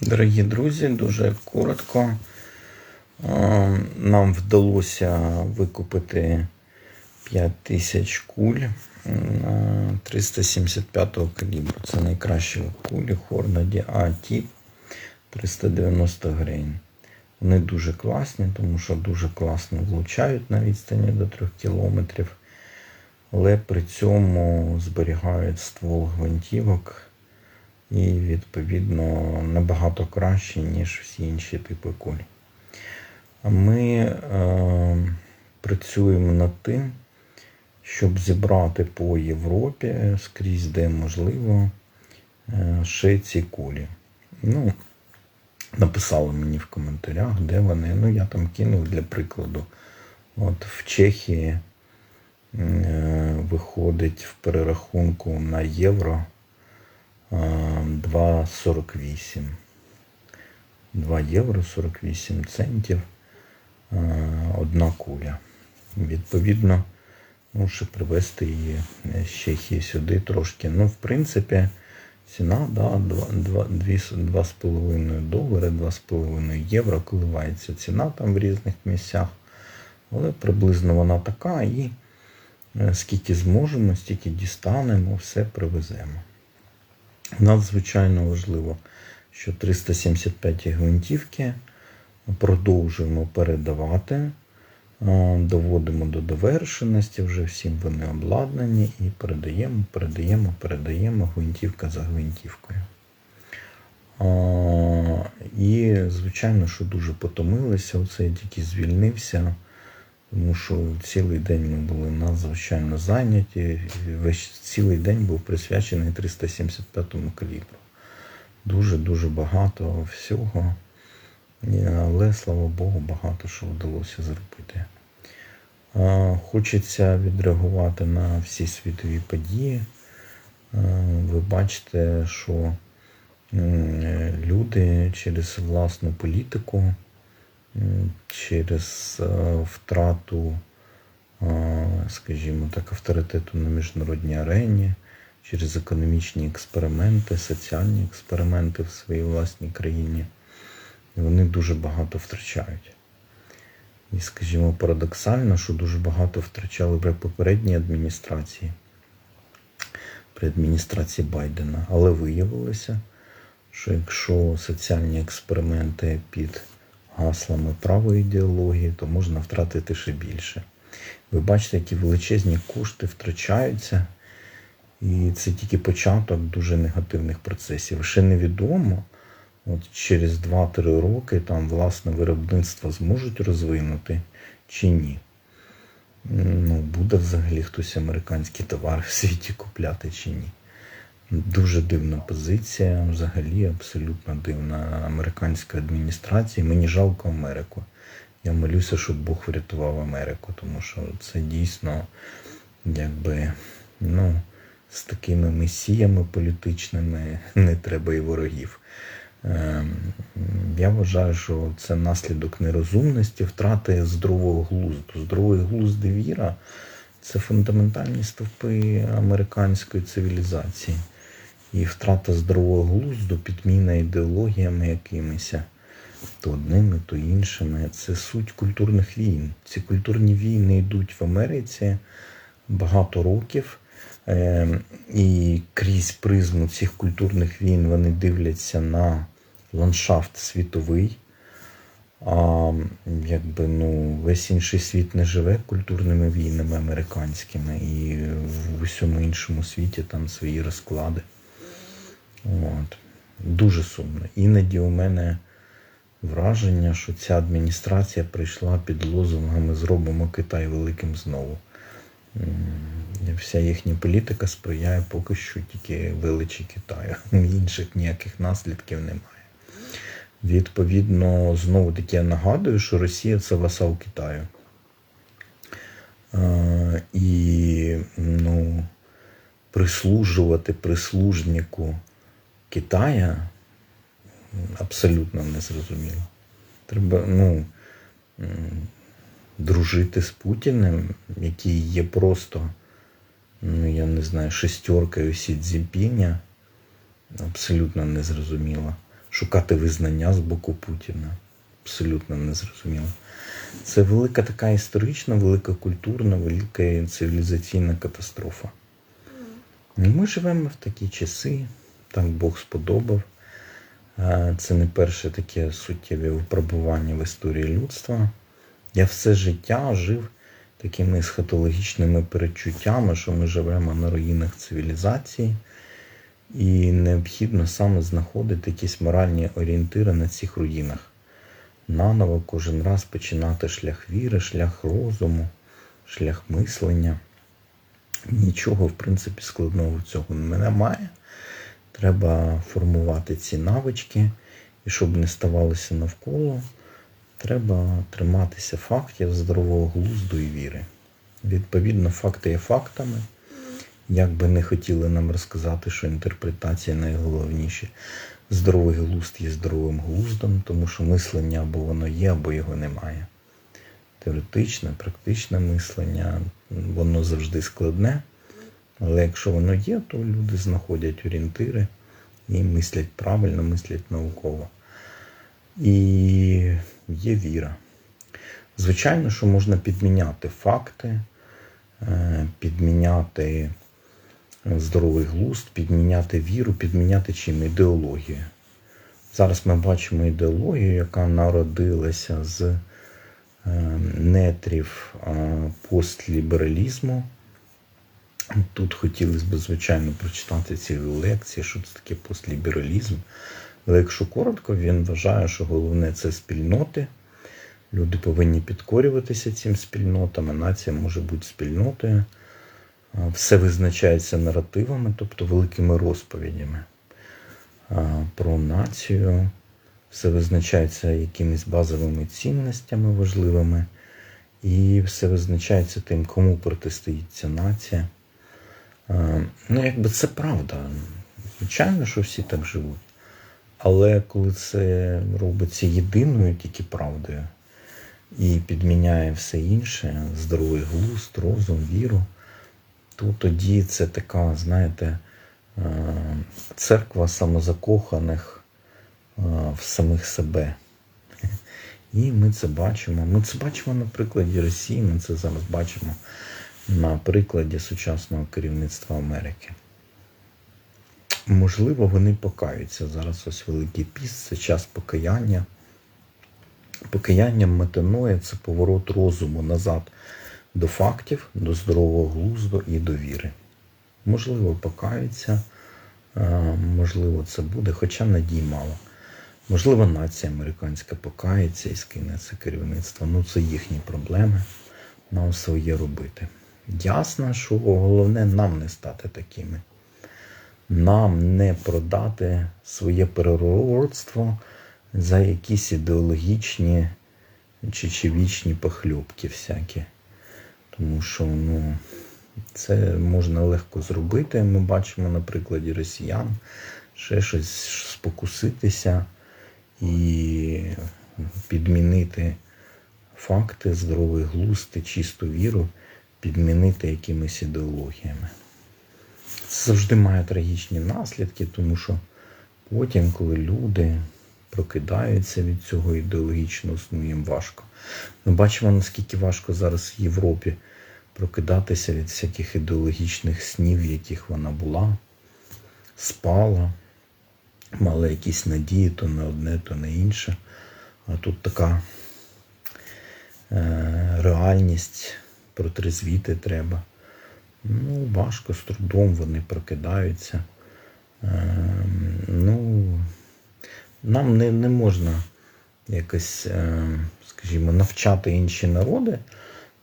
Дорогі друзі, дуже коротко. Е, Нам вдалося викупити 5 тисяч куль на 375 калібру. Це найкращі кулі Hornady A-Tip 390 грейн. Вони дуже класні, тому що дуже класно влучають на відстані до 3 кілометрів, але при цьому зберігають ствол гвинтівок і, відповідно, набагато краще, ніж всі інші типи куль. Ми е, працюємо над тим, щоб зібрати по Європі скрізь, де можливо, е, ще ці кулі. Ну, написали мені в коментарях, де вони. Ну, я там кинув для прикладу. От в Чехії е, виходить в перерахунку на євро 2,48. 2 євро 48 центів е, одна куля. Відповідно, ще привезти її з Чехії сюди трошки. Ну, в принципі, ціна да, 2,5 долари, 2,5 євро коливається ціна там в різних місцях. Але приблизно вона така і е, скільки зможемо, стільки дістанемо, все привеземо. Надзвичайно важливо, що 375 гвинтівки продовжуємо передавати, е, доводимо до довершеності, вже всім вони обладнані і передаємо, передаємо, передаємо гвинтівка за гвинтівкою. І, звичайно, що дуже потомилися. Оце я тільки звільнився, тому що цілий день ми були надзвичайно зайняті. Весь цілий день був присвячений 375-му калібру. Дуже-дуже багато всього. Але, слава Богу, багато що вдалося зробити. Хочеться відреагувати на всі світові події. Ви бачите, що люди через власну політику, через е, втрату, е, скажімо так, авторитету на міжнародній арені, через економічні експерименти, соціальні експерименти в своїй власній країні, вони дуже багато втрачають. І, скажімо, парадоксально, що дуже багато втрачали при попередній адміністрації, при адміністрації Байдена. Але виявилося, що якщо соціальні експерименти під гаслами правої ідеології, то можна втратити ще більше. Ви бачите, які величезні кошти втрачаються, і це тільки початок дуже негативних процесів. Ще невідомо, от через 2-3 роки там власне виробництво зможуть розвинути чи ні. Ну, буде взагалі хтось американський товар в світі купляти чи ні. Дуже дивна позиція, взагалі абсолютно дивна американська адміністрація. Мені жалко Америку. Я молюся, щоб Бог врятував Америку, тому що це дійсно, якби, ну, з такими месіями політичними не треба і ворогів. Ем, Я вважаю, що це наслідок нерозумності, втрати здорового глузду. Здоровий глузд і віра це фундаментальні стовпи американської цивілізації. І втрата здорового глузду, підміна ідеологіями якимись, то одними, то іншими. Це суть культурних війн. Ці культурні війни йдуть в Америці багато років. Е, І крізь призму цих культурних війн вони дивляться на ландшафт світовий. А якби ну весь інший світ не живе культурними війнами американськими, і в усьому іншому світі там свої розклади. От. Дуже сумно. Іноді у мене враження, що ця адміністрація прийшла під лозунгами Зробимо Китай великим знову. Вся їхня політика сприяє поки що тільки величі Китаю. Інших ніяких наслідків немає. Відповідно, знову таки я нагадую, що Росія це васал Китаю. Е, і ну, прислужувати прислужнику Китая абсолютно незрозуміло. Треба ну, дружити з Путіним, який є просто, ну я не знаю, шестеркою Сі Цзіньпіня, абсолютно незрозуміло. шукати визнання з боку Путіна. Абсолютно незрозуміло. Це велика така історична, велика культурна, велика цивілізаційна катастрофа. Ми живемо в такі часи, так Бог сподобав. Е, Це не перше таке суттєве випробування в історії людства. Я все життя жив такими схатологічними передчуттями, що ми живемо на руїнах цивілізації, і необхідно саме знаходити якісь моральні орієнтири на цих руїнах. Наново кожен раз починати шлях віри, шлях розуму, шлях мислення. Нічого, в принципі, складного в цього немає. Треба формувати ці навички, і щоб не ставалося навколо, треба триматися фактів здорового глузду і віри. Відповідно, факти є фактами. Як би не хотіли нам розказати, що інтерпретація найголовніше, здоровий глузд є здоровим глуздом, тому що мислення або воно є, або його немає. Теоретичне, практичне мислення, воно завжди складне. Але якщо воно є, то люди знаходять орієнтири і мислять правильно, мислять науково. І є віра. Звичайно, що можна підміняти факти, е, підміняти здоровий глузд, підміняти віру, підміняти чим ідеологію. Зараз ми бачимо ідеологію, яка народилася з е, нетрів постлібералізму. Тут хотілося б, звичайно, прочитати ці лекції, що це таке постлібералізм. Але якщо коротко, він вважає, що головне це спільноти. Люди повинні підкорюватися цим спільнотам, а нація може бути спільнотою. Все визначається наративами, тобто великими розповідями про націю. Все визначається якимись базовими цінностями важливими. І все визначається тим, кому протистоїть ця нація. Ну, якби це правда. Звичайно, що всі так живуть. Але коли це робиться єдиною тільки правдою і підміняє все інше, здоровий глузд, розум, віру, то тоді це така, знаєте, церква самозакоханих в самих себе. І ми це бачимо. Ми це бачимо на прикладі Росії, ми це зараз бачимо на прикладі сучасного керівництва Америки. Можливо, вони покаються. Зараз ось Великий Піст, це час покаяння. Покаяння метаноя це поворот розуму назад до фактів, до здорового глузду і до віри. Можливо, покаються, можливо, це буде, хоча надій мало. Можливо, нація американська покається і скине це керівництво. Ну, це їхні проблеми. Нам своє робити. Ясно, що головне нам не стати такими. Нам не продати своє переродство за якісь ідеологічні чи чи вічні похльопки всякі. Тому що ну, це можна легко зробити. Ми бачимо на прикладі росіян ще щось спокуситися і підмінити факти, здоровий глузд чисту віру підмінити якимись ідеологіями. Це завжди має трагічні наслідки, тому що потім, коли люди прокидаються від цього ідеологічного сну, їм важко. Ми бачимо, наскільки важко зараз в Європі прокидатися від всяких ідеологічних снів, в яких вона була, спала, мала якісь надії то на одне, то на інше. А тут така е, реальність протрезвіти треба. Ну, важко, з трудом вони прокидаються. Ем, ну, Нам не не можна якось, ем, скажімо, навчати інші народи,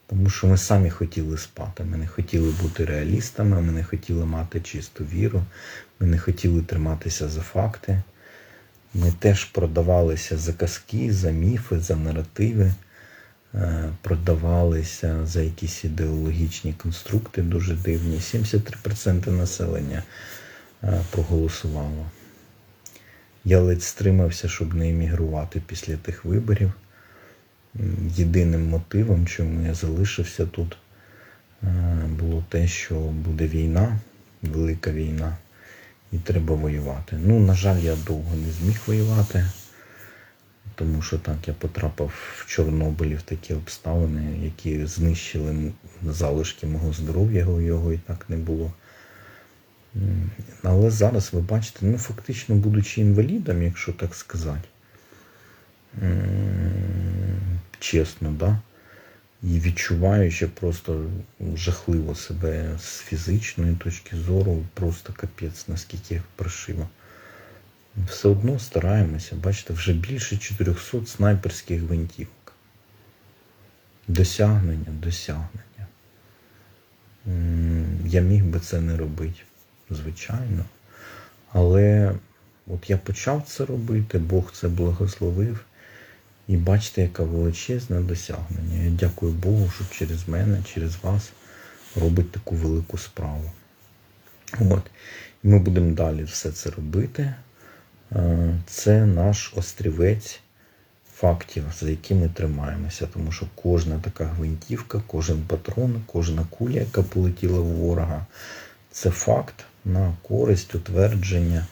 тому що ми самі хотіли спати. Ми не хотіли бути реалістами, ми не хотіли мати чисту віру, ми не хотіли триматися за факти. Ми теж продавалися за казки, за міфи, за наративи. Е, продавалися за якісь ідеологічні конструкти дуже дивні. 73% населення е, проголосувало. Я ледь стримався, щоб не емігрувати після тих виборів. Єдиним мотивом, чому я залишився тут, е, було те, що буде війна, велика війна. і треба воювати. Ну, на жаль, я довго не зміг воювати, тому що так я потрапив в Чорнобилі в такі обставини, які знищили залишки мого здоров'я, його, і так не було. Але зараз ви бачите, ну фактично будучи інвалідом, якщо так сказати, чесно, да? і відчуваючи просто жахливо себе з фізичної точки зору, просто капець, наскільки я прошиво. Все одно стараємося, бачите, вже більше 400 снайперських гвинтівок. Досягнення, досягнення. Я міг би це не робити, звичайно. Але от я почав це робити, Бог це благословив. І бачите, яке величезне досягнення. Я дякую Богу, що через мене, через вас робить таку велику справу. От. І ми будемо далі все це робити. Е, Це наш острівець фактів, за які ми тримаємося. Тому що кожна така гвинтівка, кожен патрон, кожна куля, яка полетіла в ворога, це факт на користь утвердження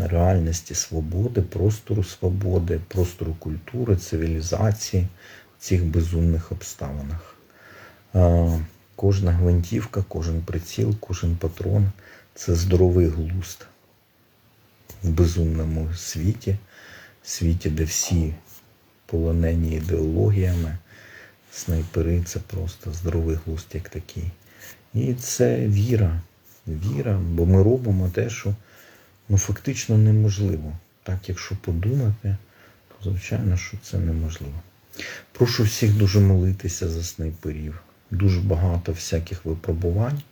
реальності свободи, простору свободи, простору культури, цивілізації в цих безумних обставинах. Е, Кожна гвинтівка, кожен приціл, кожен патрон це здоровий глузд в безумному світі, світі, де всі полонені ідеологіями, снайпери це просто здоровий глузд як такий. І це віра. Віра, бо ми робимо те, що ну, фактично неможливо. Так, якщо подумати, то звичайно, що це неможливо. Прошу всіх дуже молитися за снайперів. Дуже багато всяких випробувань.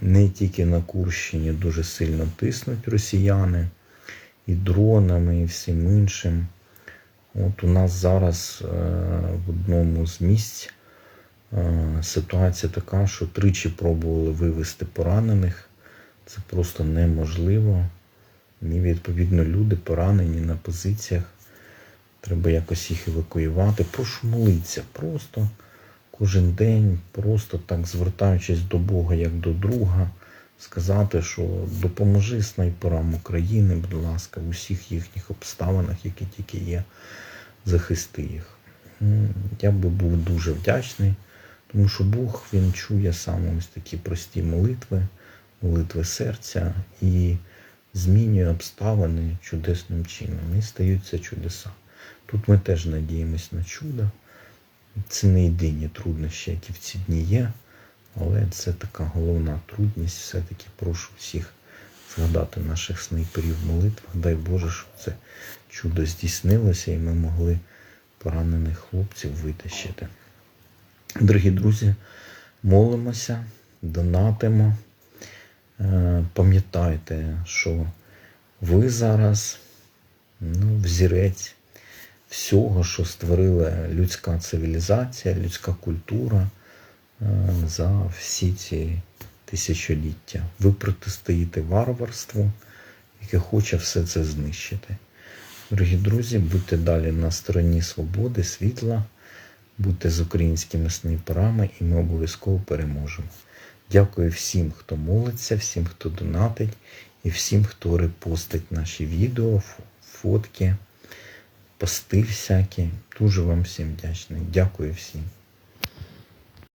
Не тільки на Курщині дуже сильно тиснуть росіяни і дронами, і всім іншим. От у нас зараз е, в одному з місць е, ситуація така, що тричі пробували вивезти поранених. Це просто неможливо. І відповідно люди поранені на позиціях. Треба якось їх евакуювати. Прошу молитися. Просто кожен день, просто так звертаючись до Бога як до друга, сказати, що допоможи снайперам України, будь ласка, в усіх їхніх обставинах, які тільки є, захисти їх. Я би був дуже вдячний, тому що Бог він чує саме ось такі прості молитви, молитви серця і змінює обставини чудесним чином. І стаються чудеса. Тут ми теж надіємось на чудо. Це не єдині труднощі, які в ці дні є, але це така головна трудність. Все-таки прошу всіх згадати наших снайперів в молитвах. Дай Боже, щоб це чудо здійснилося і ми могли поранених хлопців витащити. Дорогі друзі, молимося, донатимо. Е, Пам'ятайте, що ви зараз ну, взірець всього, що створила людська цивілізація, людська культура е, за всі ці тисячоліття. Ви протистоїте варварству, яке хоче все це знищити. Дорогі друзі, будьте далі на стороні свободи, світла, будьте з українськими снайперами, і ми обов'язково переможемо. Дякую всім, хто молиться, всім, хто донатить, і всім, хто репостить наші відео, фотки, пости всякі. Дуже вам всім вдячний. Дякую всім.